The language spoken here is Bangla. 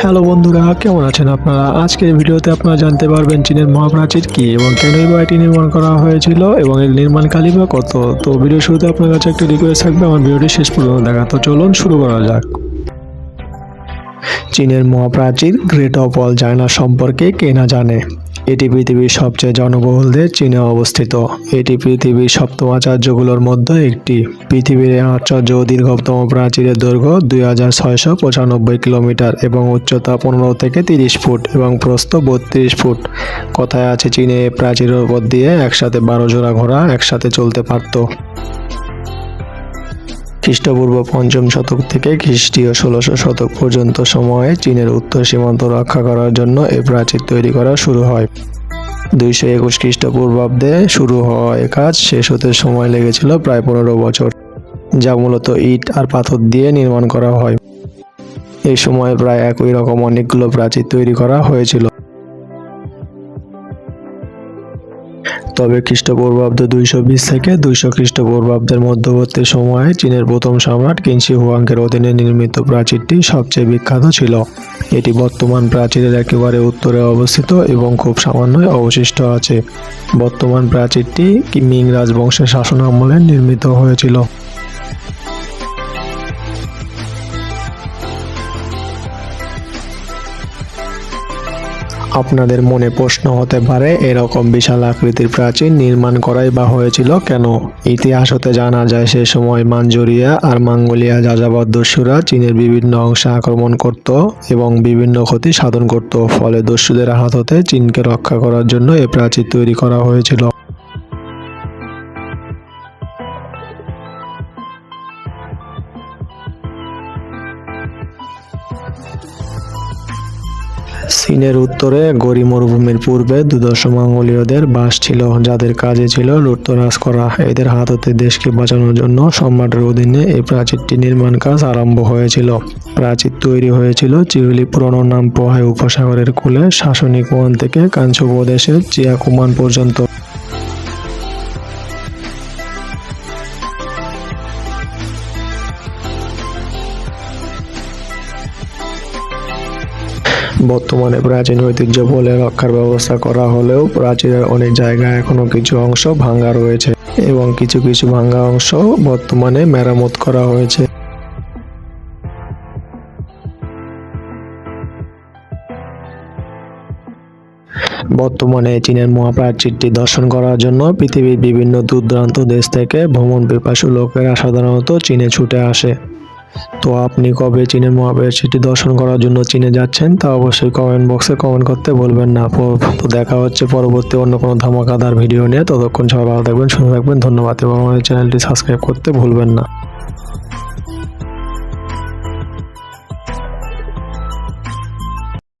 হ্যালো বন্ধুরা, কেমন আছেন আপনারা? আজকের ভিডিওতে আপনারা জানতে পারবেন চীনের মহাপ্রাচীর কি এবং কেনই বা এটি নির্মাণ করা হয়েছিল এবং এর নির্মাণ কালী বা কত? তো ভিডিও শুরুতে আপনার কাছে একটা রিকোয়েস্ট থাকবে, আমার ভিডিওটি শেষ পর্যন্ত দেখা। তো চলুন শুরু করা যাক। চীনের মহাপ্রাচীর গ্রেট অফ অল চায়না সম্পর্কে কে না জানে। এটি পৃথিবীর সবচেয়ে জনবহুল দেশ চীনে অবস্থিত। এটি পৃথিবীর সপ্তম আচার্যগুলোর মধ্যে একটি। পৃথিবীর আচার্য দীর্ঘতম প্রাচীরের দৈর্ঘ্য দুই হাজার ছয়শো পঁচানব্বই কিলোমিটার এবং উচ্চতা পনেরো থেকে তিরিশ ফুট এবং প্রস্থ বত্রিশ ফুট। কথায় আছে চীনে প্রাচীরের উপর দিয়ে একসাথে বারো জোড়া ঘোড়া একসাথে চলতে পারতো। খ্রিস্টপূর্ব পঞ্চম শতক থেকে খ্রিস্টীয় ষোলোশো শতক পর্যন্ত সময়ে চীনের উত্তর সীমান্ত রক্ষা করার জন্য এই প্রাচীর তৈরি করা শুরু হয়। দুইশো একুশ খ্রিস্টপূর্বাব্দে শুরু হওয়া এ কাজ শেষ হতে সময় লেগেছিল প্রায় পনেরো বছর, যা মূলত ইট আর পাথর দিয়ে নির্মাণ করা হয়। এই সময়ে প্রায় একই রকম অনেকগুলো প্রাচীর তৈরি করা হয়েছিল। তবে খ্রিস্টপূর্বাব্দ দুইশো বিশ থেকে দুইশো খ্রিস্টপূর্বাব্দের মধ্যবর্তী সময়ে চীনের প্রথম সম্রাট কিংসি হুয়াংকের অধীনে নির্মিত প্রাচীরটি সবচেয়ে বিখ্যাত ছিল। এটি বর্তমান প্রাচীরের একেবারে উত্তরে অবস্থিত এবং খুব সামান্যই অবশিষ্ট আছে। বর্তমান প্রাচীরটি মিং রাজবংশের শাসন আমলে নির্মিত হয়েছিল। আপনাদের মনে প্রশ্ন হতে পারে, এরকম বিশাল আকৃতির প্রাচীর নির্মাণ করাই বা হয়েছিল কেন? ইতিহাস হতে জানা যায় সে সময় মাঞ্জুরিয়া আর মাঙ্গোলিয়া যাযাবর দস্যুরা চীনের বিভিন্ন অংশে আক্রমণ করত এবং বিভিন্ন ক্ষতি সাধন করত। ফলে দস্যুদের হাত হতে চীনকে রক্ষা করার জন্য এ প্রাচীর তৈরি করা হয়েছিল। চীনের উত্তরে গরি মরুভূমির পূর্বে দুদশ মঙ্গোলীয়দের বাস ছিল, যাদের কাজে ছিল লুটতরাজ করা। এদের হাত হতে দেশকে বাঁচানোর জন্য সম্রাটের অধীনে এই প্রাচীরটি নির্মাণ কাজ আরম্ভ হয়েছিল। প্রাচীর তৈরি হয়েছিল চিহলি পুরনো নাম পোহাই উপসাগরের কূলে শাসনিক থেকে কাঞ্চু প্রদেশের চিয়াকুমান পর্যন্ত। বর্তমানে প্রাচীন ঐতিহ্য বলে রক্ষার ব্যবস্থা করা হলেও প্রাচীরের অনেক জায়গায় এখনও কিছু অংশ ভাঙ্গা রয়েছে এবং কিছু কিছু ভাঙ্গা অংশ বর্তমানে মেরামত করা হয়েছে। বর্তমানে চীনের মহাপ্রাচীরটি দর্শন করার জন্য পৃথিবীর বিভিন্ন দূর দূরান্ত দেশ থেকে ভ্রমণ পিপাসু লোকেরা সাধারণত চীনে ছুটে আসে। তো আপনি কবে চীনের মহাপ্রাচীরটি দর্শন করার জন্য চীনে যাচ্ছেন তা অবশ্যই কমেন্ট বক্সে কমেন্ট করতে বলবেন না তো দেখা হচ্ছে পরবর্তী অন্য কোনো ধামাকাদার ভিডিও নিয়ে। ততক্ষণ সবাই ভালো থাকবেন শুনে থাকবেন। ধন্যবাদ এবং আমাদের চ্যানেলটি সাবস্ক্রাইব করতে ভুলবেন না।